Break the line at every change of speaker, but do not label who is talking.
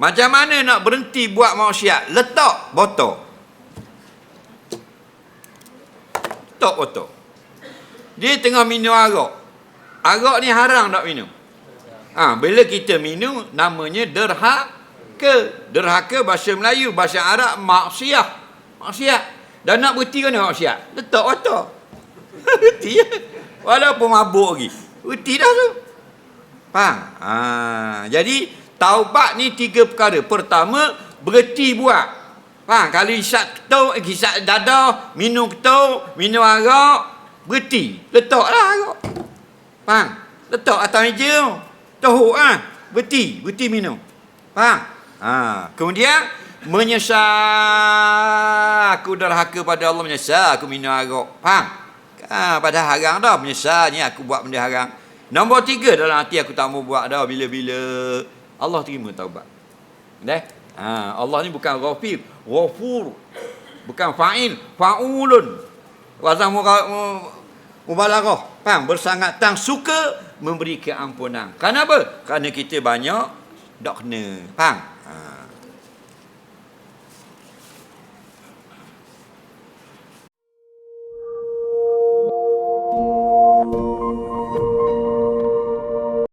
Macam mana nak berhenti buat maksiat? Letak botol. Letak botol. Dia tengah minum arak. Arak ni haram tak minum? Ha, bila kita minum, namanya derhaka. Derhaka bahasa Melayu, bahasa Arab maksiat. Maksiat. Dan nak berhenti kan maksiat? Letak botol. Berhenti ya. Walaupun mabuk lagi. Berhenti dah tu. Faham? Ha, jadi, taubat ni tiga perkara. Pertama, berhenti buat. Faham? Kalau isap ketuk, eh, isap dada, minum ketuk, minum arak, berhenti. Letaklah arak. Faham? Letak atas meja. Teruk ah. Berhenti, berhenti minum. Faham? Ha, kemudian menyesal aku derhaka pada Allah menyesal aku minum arak. Faham? Ha, pada haram dah menyesalnya aku buat benda haram. Nombor tiga dalam hati aku tak mau buat dah bila-bila Allah terima taubat. Dah? Ha, Allah ni bukan ghafir, ghafur. Bukan fa'il, fa'ulun. Wazan mubalaghah. Faham? Bersangat tang suka memberi keampunan. Kenapa? Kerana kita banyak kena. Faham?